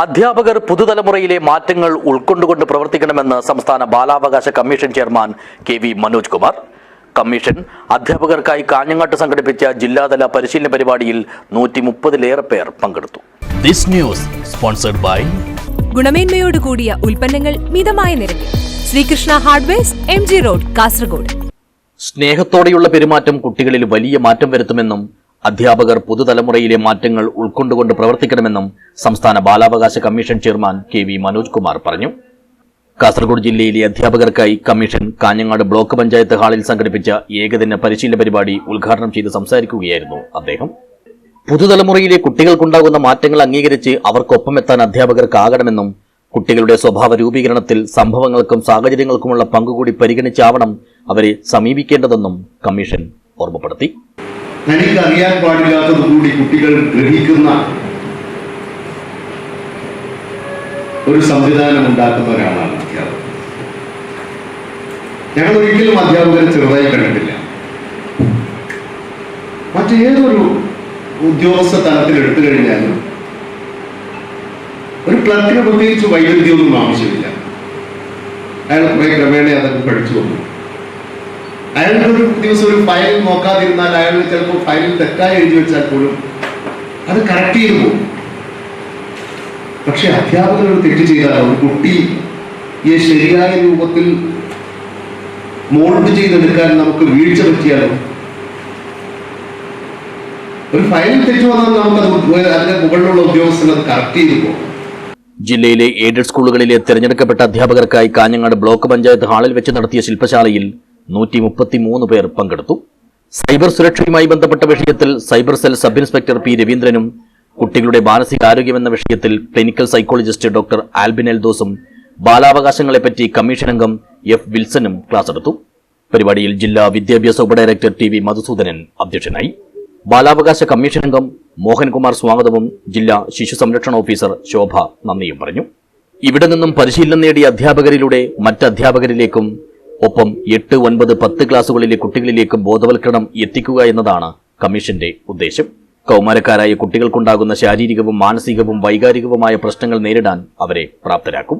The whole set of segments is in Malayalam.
അധ്യാപകർ പുതുതലമുറയിലെ മാറ്റങ്ങൾ ഉൾക്കൊണ്ടുകൊണ്ട് പ്രവർത്തിക്കണമെന്ന് സംസ്ഥാന ബാലാവകാശ commission chairman K V Manoj Kumar. Commission അധ്യാപകർക്കായി കാഞ്ഞങ്ങാട്ട് സംഘടിപ്പിച്ച ജില്ലാതല പരിശീലന പരിപാടിയിൽ നൂറ്റി മുപ്പതിലേറെ പേർ പങ്കെടുത്തു. ദിസ് ന്യൂസ് സ്പോൺസർഡ് ബൈ ഗുണമേന്മയോട് കൂടിയ ഉൽപ്പന്നങ്ങൾ മിതമായ നിരക്കിൽ. Srikrishna hardwares M G road Kasaragod. സ്നേഹത്തോടെയുള്ള പെരുമാറ്റം കുട്ടികളിൽ വലിയ മാറ്റം വരുത്തുമെന്നും അധ്യാപകർ പുതുതലമുറയിലെ മാറ്റങ്ങൾ ഉൾക്കൊണ്ടുകൊണ്ട് പ്രവർത്തിക്കണമെന്നും സംസ്ഥാന ബാലാവകാശ commission chairman K V Manoj Kumar പറഞ്ഞു. കാസർഗോഡ് ജില്ലയിലെ അധ്യാപകർക്കായി കമ്മീഷൻ കാഞ്ഞങ്ങാട് ബ്ലോക്ക് പഞ്ചായത്ത് ഹാളിൽ സംഘടിപ്പിച്ച ഏകദിന പരിശീലന പരിപാടി ഉദ്ഘാടനം ചെയ്ത് സംസാരിക്കുകയായിരുന്നു അദ്ദേഹം. പുതുതലമുറയിലെ കുട്ടികൾക്കുണ്ടാകുന്ന മാറ്റങ്ങൾ അംഗീകരിച്ച് അവർക്കൊപ്പം എത്താൻ അധ്യാപകർക്കാകണമെന്നും കുട്ടികളുടെ സ്വഭാവ രൂപീകരണത്തിൽ സംഭവങ്ങൾക്കും സാഹചര്യങ്ങൾക്കുമുള്ള പങ്കുകൂടി പരിഗണിച്ചാവണം അവരെ സമീപിക്കേണ്ടതെന്നും കമ്മീഷൻ ഓർമ്മപ്പെടുത്തി. തനിക്ക് അറിയാൻ പാടില്ലാത്തത് കൂടി കുട്ടികൾ ഗ്രഹിക്കുന്ന ഒരു സംവിധാനം ഉണ്ടാക്കുന്ന ഒരാളാണ് അധ്യാപകൻ. ഞങ്ങൾ ഒരിക്കലും അധ്യാപകരെ ചെറുതായി കണ്ടിട്ടില്ല. മറ്റേതൊരു ഉദ്യോഗസ്ഥ തലത്തിൽ എടുത്തു കഴിഞ്ഞാലും ഒരു ക്ലർക്കിന് പ്രത്യേകിച്ച് വൈദഗ്ധ്യമൊന്നും ആവശ്യമില്ല. അയാൾ കുറെ ക്രമേണ അതൊക്കെ പഠിച്ചു വന്നു. അയാൾക്ക് ഒരു ദിവസം ഒരു ഫയൽ നോക്കാതിരുന്നാൽ അയാൾ ചിലപ്പോൾ ഫയലിൽ തെറ്റായി എഴുതി വെച്ചാൽ പോലും അത് കറക്റ്റ് ചെയ്തു പോകും. പക്ഷെ അധ്യാപകർ തെറ്റ് ചെയ്താൽ ഒരു കുട്ടി ഈ ശരിയായ രൂപത്തിൽ മോൾഡ് ചെയ്തെടുക്കാൻ നമുക്ക് വീഴ്ച പറ്റിയാലോ? ഒരു ഫയൽ തെറ്റ് വന്നാൽ നമുക്ക് അതിന്റെ മുകളിലുള്ള ഉദ്യോഗസ്ഥൻ അത് കറക്റ്റ് ചെയ്തു പോകും. ജില്ലയിലെ എയ്ഡഡ് സ്കൂളുകളിലെ തെരഞ്ഞെടുക്കപ്പെട്ട അധ്യാപകർക്കായി കാഞ്ഞങ്ങാട് ബ്ലോക്ക് പഞ്ചായത്ത് ഹാളിൽ വെച്ച് നടത്തിയ ശില്പശാലയിൽ നൂറ്റി മുപ്പത്തിമൂന്ന് പേർ പങ്കെടുത്തു. സൈബർ സുരക്ഷയുമായി ബന്ധപ്പെട്ട വിഷയത്തിൽ cyber cell sub inspector P രവീന്ദ്രനും കുട്ടികളുടെ മാനസികാരോഗ്യം എന്ന വിഷയത്തിൽ ക്ലിനിക്കൽ സൈക്കോളജിസ്റ്റ് ഡോക്ടർ ആൽബിൻ എൽദോസും ബാലാവകാശങ്ങളെപ്പറ്റി കമ്മീഷൻ അംഗം എഫ് വിൽസനും ക്ലാസ് എടുത്തു. പരിപാടിയിൽ ജില്ലാ വിദ്യാഭ്യാസ ഉപഡയറക്ടർ ടി വി മധുസൂദനൻ അധ്യക്ഷനായി. ബാലാവകാശ കമ്മീഷൻ അംഗം മോഹൻകുമാർ സ്വാഗതവും ജില്ലാ ശിശു സംരക്ഷണ ഓഫീസർ ശോഭ നന്ദിയും പറഞ്ഞു. ഇവിടെ നിന്നും പരിശീലനം നേടിയ അധ്യാപകരിലൂടെ മറ്റ് അധ്യാപകരിലേക്കും ഒപ്പം എട്ട് ഒൻപത് പത്ത് ക്ലാസുകളിലെ കുട്ടികളിലേക്കും ബോധവൽക്കരണം എത്തിക്കുക എന്നതാണ് കമ്മീഷന്റെ ഉദ്ദേശം. കൗമാരക്കാരായ കുട്ടികൾക്കുണ്ടാകുന്ന ശാരീരികവും മാനസികവും വൈകാരികവുമായ പ്രശ്നങ്ങൾ നേരിടാൻ അവരെ പ്രാപ്തരാക്കും.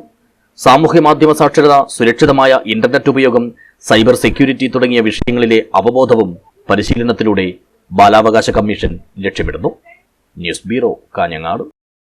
സാമൂഹ്യ മാധ്യമ സാക്ഷരത സുരക്ഷിതമായ ഇന്റർനെറ്റ് ഉപയോഗം സൈബർ സെക്യൂരിറ്റി തുടങ്ങിയ വിഷയങ്ങളിലെ അവബോധവും പരിശീലനത്തിലൂടെ ബാലാവകാശ കമ്മീഷൻ ലക്ഷ്യമിടുന്നു. News bureau Kanhangad.